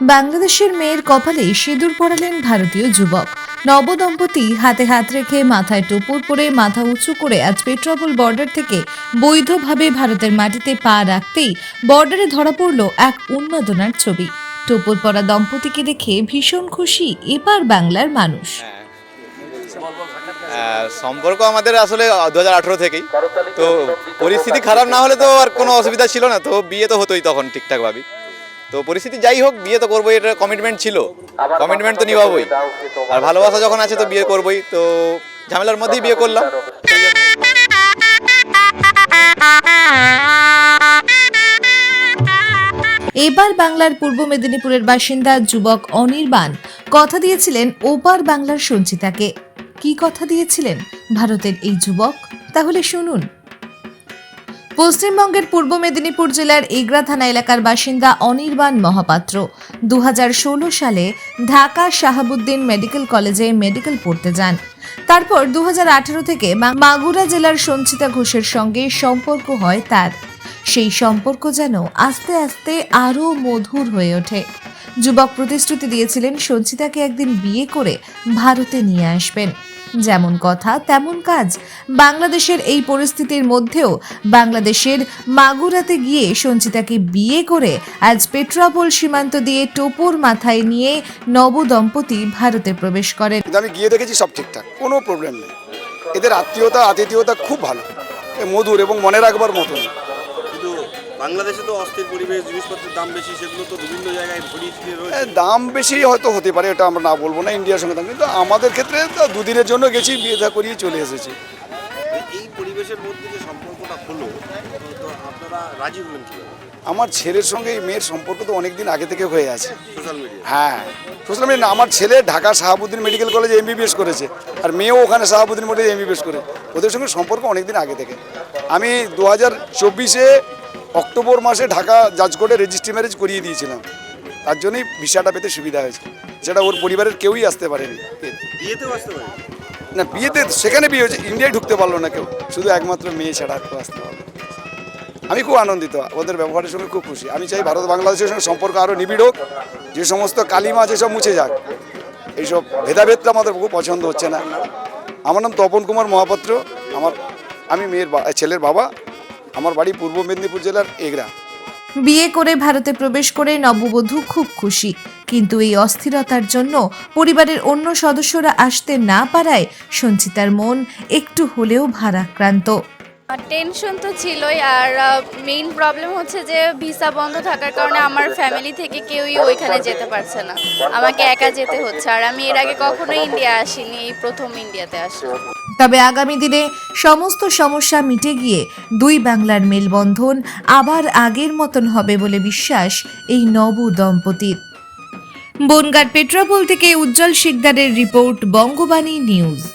বাংলাদেশের মেয়ের কপালে সিঁদুর পরালেন ভারতীয় যুবক। নবদম্পতি হাতে হাত রেখে মাথায় টোপর পরে মাথা উঁচু করে আজ পেট্রাপোল বর্ডার থেকে বৈধভাবে ভারতের মাটিতে পা রাখতেই বর্ডারে ধরা পড়ল এক উন্মাদনার ছবি। টোপর পরা দম্পতিকে দেখে ভীষণ খুশি এবার বাংলার মানুষ। সম্পর্ক আমাদের আসলে দু হাজার আঠেরো থেকেই। তো পরিস্থিতি খারাপ না হলে তো আর কোনো অসুবিধা ছিল না, তো বিয়ে তো হতোই তখন ঠিকঠাকভাবে তো পরিস্থিতি যাই হোক বিয়ে তো করবোই এটা কমিটমেন্ট ছিল। কমিটমেন্ট তো নিভাবই আর ভালোবাসা যখন আছে তো বিয়ে করবোই তো ঝামেলার মধ্যেই বিয়ে করলাম। এবার বাংলার পূর্ব মেদিনীপুরের বাসিন্দা যুবক অনির্বাণ কথা দিয়েছিলেন ওপার বাংলার সঞ্চিতাকে। কি কথা দিয়েছিলেন ভারতের এই যুবক? তাহলে শুনুন। পশ্চিমবঙ্গের পূর্ব মেদিনীপুর জেলার এগরা থানা এলাকার বাসিন্দা অনির্বাণ মহাপাত্র। দু হাজার ষোলো সালে ঢাকা শাহাবুদ্দিন মেডিকেল কলেজে মেডিকেল পড়তে যান। তারপর দু হাজার আঠারো থেকে মাগুরা জেলার সঞ্চিতা ঘোষের সঙ্গে সম্পর্ক হয় তার। সেই সম্পর্ক যেন আস্তে আস্তে আরও মধুর হয়ে ওঠে। যুবক প্রতিশ্রুতি দিয়েছিলেন সঞ্চিতাকে একদিন বিয়ে করে ভারতে নিয়ে আসবেন। যেমন কথা, তেমন কাজ। বাংলাদেশের এই পরিস্থিতির মধ্যেও বাংলাদেশের মাগুরাতে গিয়ে সঞ্চিতাকে বিয়ে করে আজ পেট্রাপোল সীমান্ত দিয়ে টোপর মাথায় নিয়ে নবদম্পতি ভারতে প্রবেশ করেন। আমি গিয়ে দেখেছি সব ঠিকঠাক, কোনো প্রবলেম নেই। এদের আত্মীয়তা, আতিথেয়তা খুব ভালো। মধুর এবং মনে রাখবার মতন বাংলাদেশে তো অস্থির পরিবেশ জিনিসপত্রের দাম বেশি সেগুলো তো বিভিন্ন জায়গায় রয়েছে। দাম বেশি হয়তো হতে পারে এটা আমরা না বলব না ইন্ডিয়ার সঙ্গে দাম কিন্তু আমাদের ক্ষেত্রে তো দুদিনের জন্য গেছি বিয়ে থা করিয়ে চলে এসেছি। এই পরিবেশের মধ্যে যে সম্পর্কটা হলো তো- তো আপনারা রাজি হলেন কীভাবে? আমার ছেলের সঙ্গে এই মেয়ের সম্পর্ক তো অনেক দিন আগে থেকে হয়ে আছে। Social media. হ্যাঁ সোশ্যাল মিডিয়া না আমার ছেলে ঢাকা শাহাবুদ্দিন মেডিকেল কলেজে এমবিবিএস করেছে আর মেয়েও ওখানে শাহাবুদ্দিন মেডিকেল এমবিবিএস করে। ওদের সঙ্গে সম্পর্ক অনেক দিন আগে থেকে। আমি দু হাজার চব্বিশে অক্টোবর মাসে ঢাকা জাজ কোর্টে রেজিস্ট্রি ম্যারেজ করিয়ে দিয়েছিলাম। তার জন্যই ভিসাটা পেতে সুবিধা হয়েছে। সেটা ওর পরিবারের কেউই আসতে পারেনি। বিয়েতেও আসতে পারে? না বিয়েতে সেখানে বিয়ে হয়েছে ইন্ডিয়ায় ঢুকতে পারল না কেউ। শুধু একমাত্র মেয়ে ছাড়া কেউ আসতে পারল। আমি খুব আনন্দিত ওদের ব্যবহারের সঙ্গে খুব খুশি। আমি চাই ভারত বাংলাদেশের সঙ্গে সম্পর্ক আরও নিবিড় হোক যে সমস্ত কালিমা যেসব মুছে যাক এইসব ভেদাভেদটা আমাদের খুব পছন্দ হচ্ছে না। আমার নাম তপন কুমার মহাপাত্র। আমার আমি মেয়ের ছেলের বাবা। আমার বাড়ি পূর্ব মেদিনীপুর জেলার এগরা। বিয়ে করে ভারতে প্রবেশ করে নববধূ খুব খুশি। কিন্তু এই অস্থিরতার জন্য পরিবারের অন্য সদস্যরা আসতে না পারায় সঞ্চিতার মন একটু হলেও ভারাক্রান্ত। টেনশন তো ছিলই আর মেইন প্রবলেম হচ্ছে যে ভিসা বন্ধ থাকার কারণে আমার ফ্যামিলি থেকে কেউই ওইখানে যেতে পারছে না। আমাকে একা যেতে হচ্ছে। আর আমি এর আগে কখনো ইন্ডিয়া আসিনি এই প্রথম ইন্ডিয়াতে আসি তবে আগামী দিনে সমস্ত সমস্যা মিটে গিয়ে দুই বাংলার মেলবন্ধন আবার আগের মতন হবে বলে বিশ্বাস এই নব দম্পতির। বনগার পেট্রাপোল থেকে উজ্জ্বল শিকদারের রিপোর্ট, বঙ্গবাণী নিউজ।